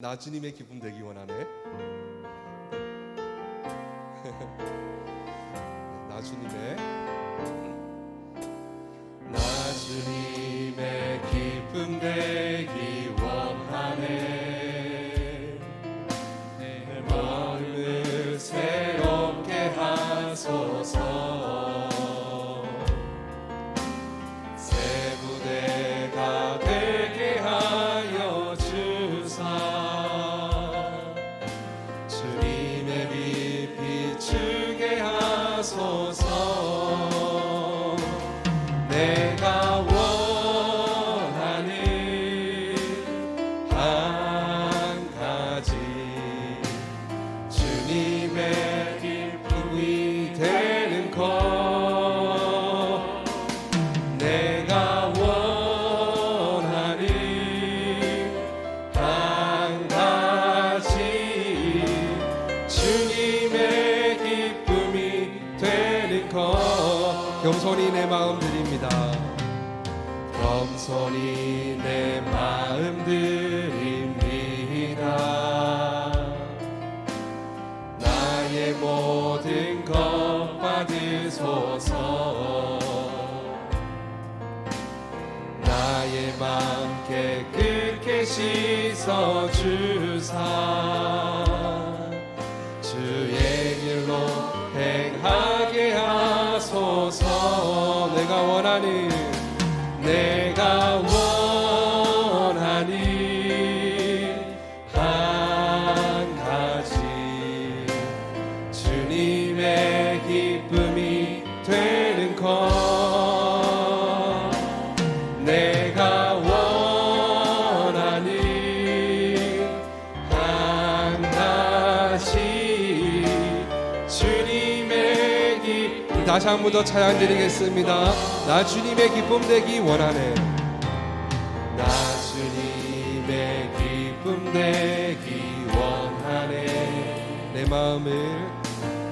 나 주님의 기쁨 되기 원하네. 나 주님의 나 주님의 기쁨 되기 드립니다. 겸손히 내 마음 드립니다. 나의 모든 것 받으소서. 나의 맘 깨끗게 씻어 주사 다시 한 번 더 찬양 드리겠습니다. 나 주님의 기쁨 되기 원하네. 나 주님의 기쁨 되기 원하네. 내 마음을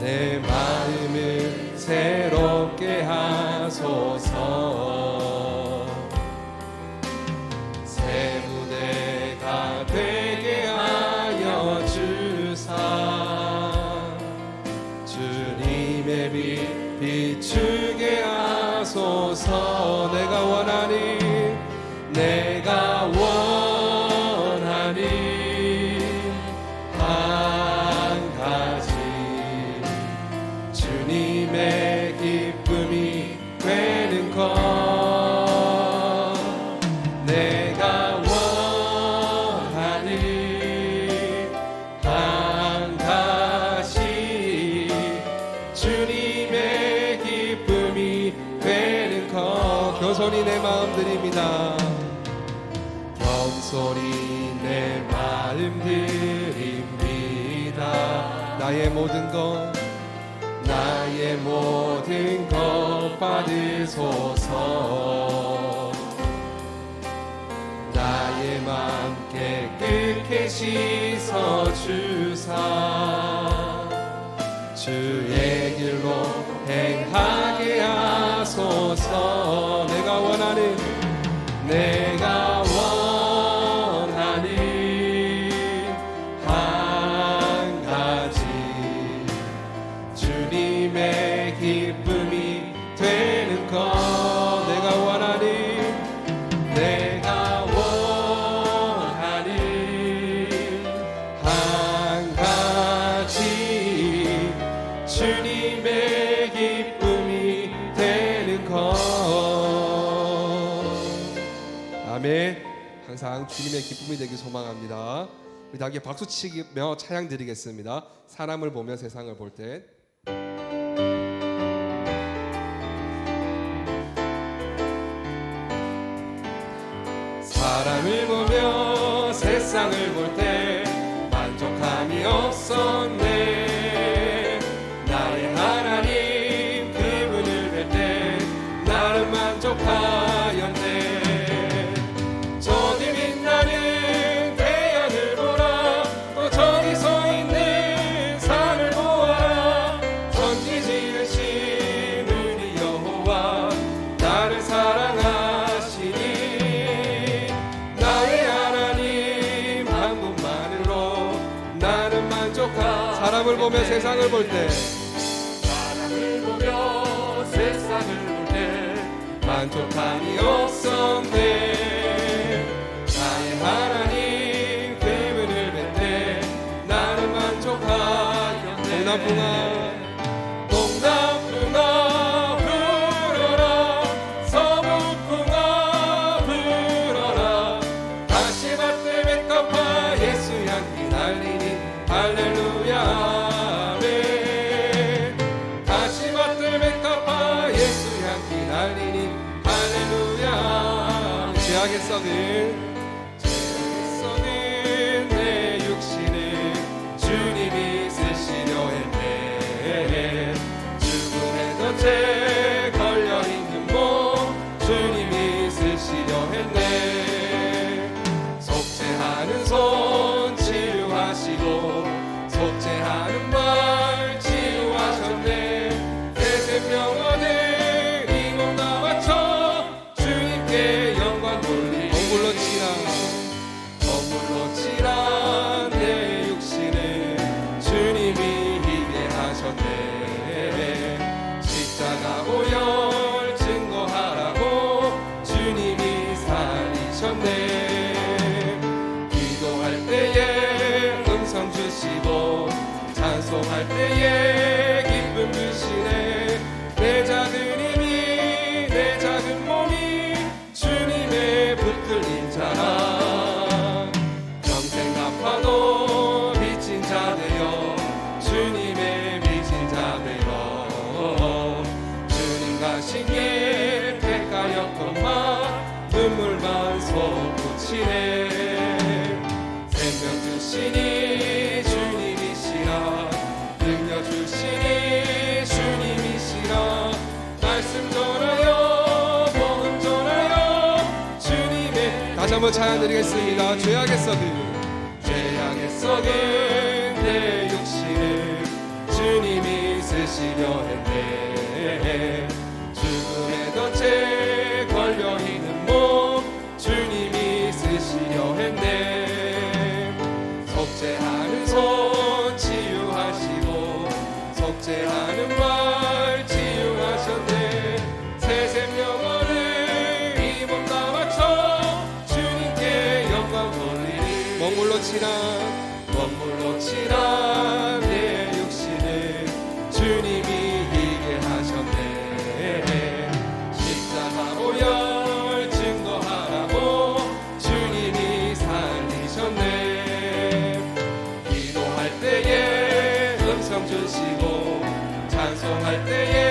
내 마음을 새롭게 하소서 겸손히 내 마음 드립니다. 겸손히 내 마음 드립니다. 나의 모든 것 나의 모든 것 받으소서. 나의 맘 깨끗게 씻어 주사. 주의 길로 행하게 하소서 내가 원하는 한 가지 주님의 기쁨이 아멘 항상 주님의 기쁨이 되길 소망합니다. 우리 다 함께 박수 치며 찬양 드리겠습니다. 사람을 보며 세상을 볼 때. 사람을 보며 세상을 볼 때 만족함이 없었네 보며 세상을 볼때. 바람을 보며 세상을 볼 때 만족함이 없었네. Yeah. 자연드리겠습니다. 죄악의 썩은 죄악의 썩은 내 육신을 주님이 쓰시려 했네. 치라 원물로 치라 내 육신을 주님이 이게 하셨네. 십자가로 열 증거하라고 주님이 살리셨네. 기도할 때에 음성 주시고 찬송할 때에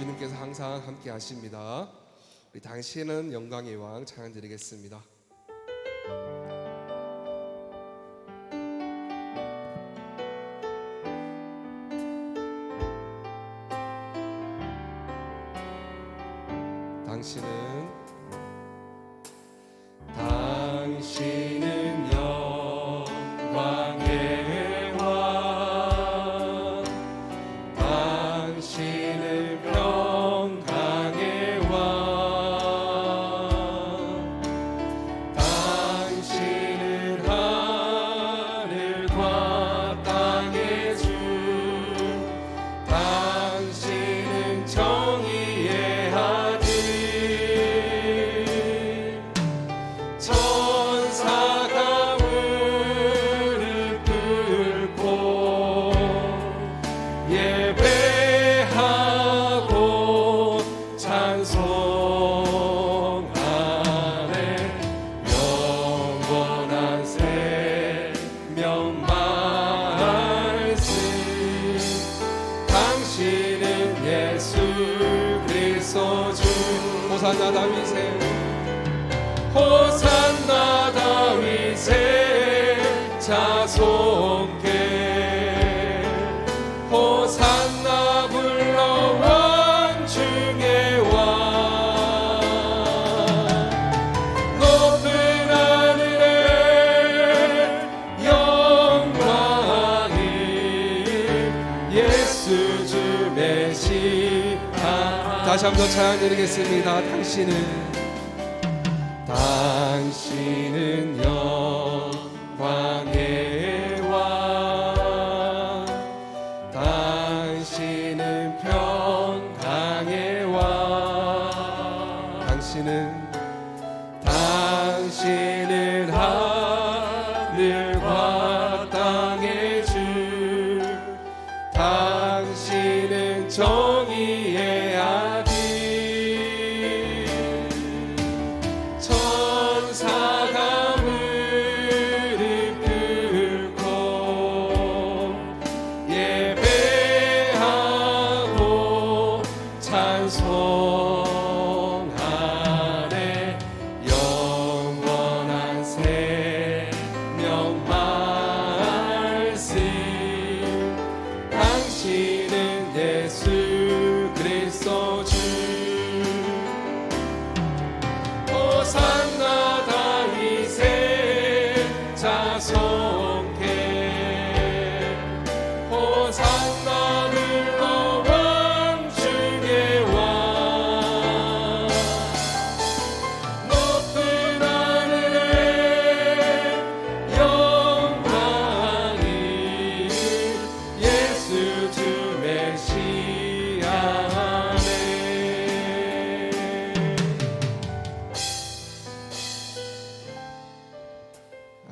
주님께서 항상 함께 하십니다. 우리 당신은 영광의 왕 찬양드리겠습니다. 호산나 다윗의 호산 다시 한번더 찬양 드리겠습니다. 당신은 당신은 영광의 왕. 당신은 평강의 왕. 당신은 당신은 하늘과 땅의 주. 당신은 전